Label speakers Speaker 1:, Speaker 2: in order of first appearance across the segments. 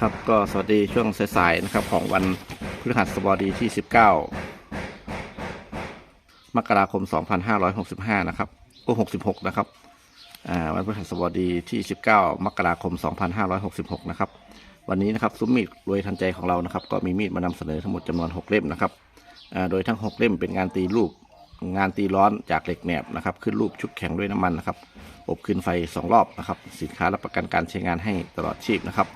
Speaker 1: ครับก็สวัสดีช่วงสายๆนะครับของวันพฤหัสบดีที่ 19 มกราคม 2565 นะครับก็66 นะครับวันพฤหัสบดีที่ 19 มกราคม 2566 นะครับ วันนี้นะครับซุ้มมีดรวยทันใจของเรานะครับ ก็มีมีดมานำเสนอทั้งหมดจำนวน 6 เล่มนะครับโดยทั้ง 6 เล่มเป็นงานตีรูปงานตีร้อนจากเหล็กแหนบนะครับ ขึ้นรูปชุบแข็งด้วยน้ำมันนะครับ อบคืนไฟ 2 รอบนะครับ สินค้ารับประกันการใช้งานให้ตลอดชีพนะครับ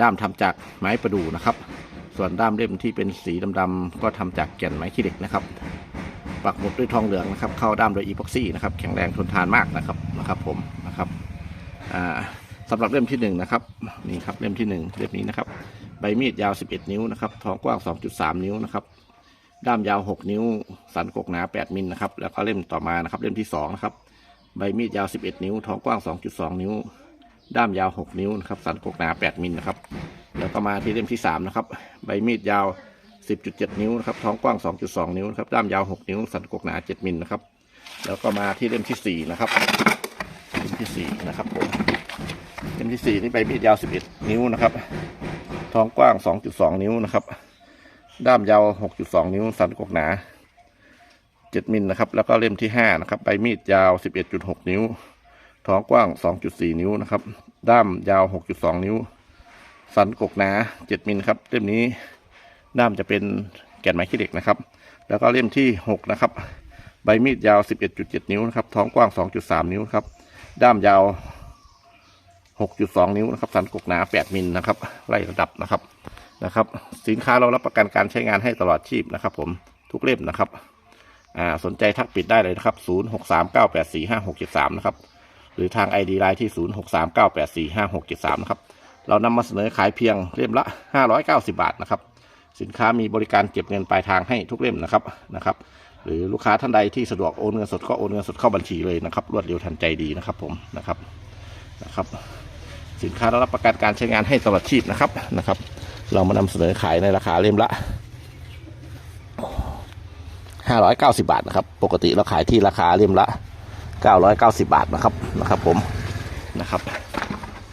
Speaker 1: ด้ามทำจากไม้ประดู่นะครับ ส่วนด้ามเล่มที่เป็นสีดำๆก็ทำจากแก่นไม้ขี้เหล็กนะครับ ปักหมุดด้วยทองเหลืองนะครับ เข้าด้ามโดยอีพ็อกซี่นะครับ แข็งแรงทนทานมากนะครับนะครับผมนะครับอ่าสำหรับเล่มที่หนึ่งนะครับนี่ครับเล่มที่หนึ่งเล่มนี้นะครับ ใบมีดยาว 11 นิ้วนะครับท้องกว้าง 2.3 นิ้วนะครับด้ามยาว 6 นิ้ว สันกกหนา 8 มิลนะครับ แล้วก็เล่มต่อมานะครับ เล่มที่สองนะครับ ใบมีดยาว 11 นิ้ว ท้องกว้าง 2.2 นิ้ว ด้ามยาว 6 นิ้วนะครับ สันกกหนา 8 มิลนะครับ แล้วก็มาที่เล่มที่ 3 นะครับ ใบมีดยาว 10.7 นิ้วนะครับ ท้องกว้าง 2.2 นิ้วนะครับ ด้ามยาว 6 นิ้ว สันกกหนา 7 มิลนะครับ แล้วก็มาที่เล่มทีสี่4 นะครับ เล่มที่ 4 นะครับผม เล่มที่ 4 นี่ใบมีดยาว 11 นิ้วนะครับ ท้องกว้าง 2.2 นิ้วนะครับ ด้ามยาว 6.2 นิ้ว สันกกหนา 7 มิลนะครับ แล้วก็เล่มที่ 5 นะครับ ใบมีดยาว 11.6 นิ้ว ท้องกว้าง 2.4 นิ้วนะครับ ด้ามยาว 6.2 นิ้ว สันกกหนา 7 มิลครับเล่มนี้ด้ามจะเป็นแก่นไม้ขี้เหล็กนะครับ แล้วก็เล่มที่ 6 นะครับ ใบมีดยาว 11.7 นิ้วนะครับ ท้องกว้าง 2.3 นิ้วครับ ด้ามยาว 6.2 นิ้วนะครับ สันกกหนา 8 มิลนะครับ ไล่ระดับนะครับ นะครับ สินค้าเรารับประกันการใช้งานให้ตลอดชีพนะครับ ผม ทุกเล่มนะครับ อ่า สนใจทักปิดได้เลยนะครับ 0639845673 นะครับ หรือทาง ID ไลน์ที่ 0639845673 นะครับ เรานำมาเสนอขายเพียงเล่มละ 590 บาทนะครับ สินค้ามีบริการเก็บเงินปลายทางให้ทุกเล่มนะครับนะครับ หรือลูกค้าท่านใดที่สะดวกโอนเงินสดก็โอนเงินสดเข้าบัญชีเลยนะครับ รวดเร็วทันใจดีนะครับผมนะครับนะครับ สินค้าเรารับประกันการใช้งานให้ตลอดชีพนะครับนะครับ เรามานำเสนอขายในราคาเล่มละ590 บาทนะครับ ปกติเราขายที่ราคาเล่มละ 990 บาทนะครับนะครับผมนะครับ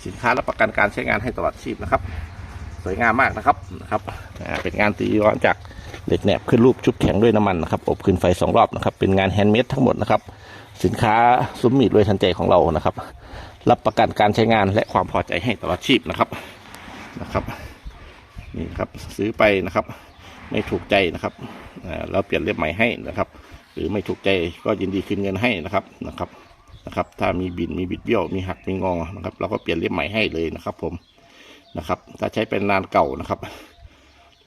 Speaker 1: สินค้ารับประกันการใช้งานให้ตลอดชีพนะครับ สวยงามมากนะครับนะครับเป็นงานตีร้อนจากเหล็กแหนบขึ้นรูปชุบแข็งด้วยน้ำมันนะครับอบขึ้นไฟสองรอบนะครับ เป็นงานแฮนด์เมดทั้งหมดนะครับ สินค้าซุ้มมีดรวยทันใจของเรานะครับ รับประกันการใช้งานและความพอใจให้ตลอดชีพนะครับนะครับนี่ครับซื้อไปนะครับ ไม่ถูกใจนะครับเราเปลี่ยนเล่มใหม่ให้นะครับ หรือไม่ถูกใจก็ยินดีคืนเงินให้นะครับนะครับนะครับ ถ้ามีบินมีบิดเบี้ยวมีหักมีงอนะครับ เราก็เปลี่ยนเล่มใหม่ให้เลยนะครับ ผมนะครับ ถ้าใช้เป็นนานเก่านะครับ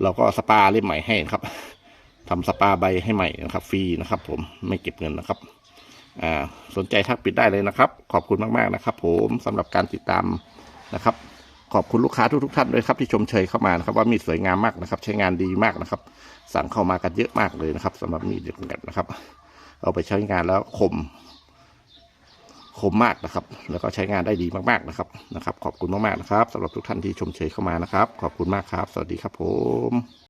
Speaker 1: เราก็สปาเล่มใหม่ให้นะครับทำสปาใบให้ใหม่นะครับ ฟรีนะครับ ผมไม่เก็บเงินนะครับอ่าสนใจทักปิดได้เลยนะครับ ขอบคุณมาก ๆ นะครับ ผมสำหรับการติดตามนะครับ ขอบคุณลูกค้าทุกๆท่านด้วยครับที่ชมเชยเข้ามานะครับว่ามีดสวยงามมากนะครับ ใช้งานดีมากนะครับ สั่งเข้ามากันเยอะมากเลยนะครับสำหรับมีดเด็กกันนะครับ เอาไปใช้งานแล้วคม คมมากนะครับ แล้วก็ใช้งานได้ดีมากๆนะครับนะครับ ขอบคุณมากๆนะครับสำหรับทุกท่านที่ชมเชยเข้ามานะครับ ขอบคุณมากครับ สวัสดีครับผม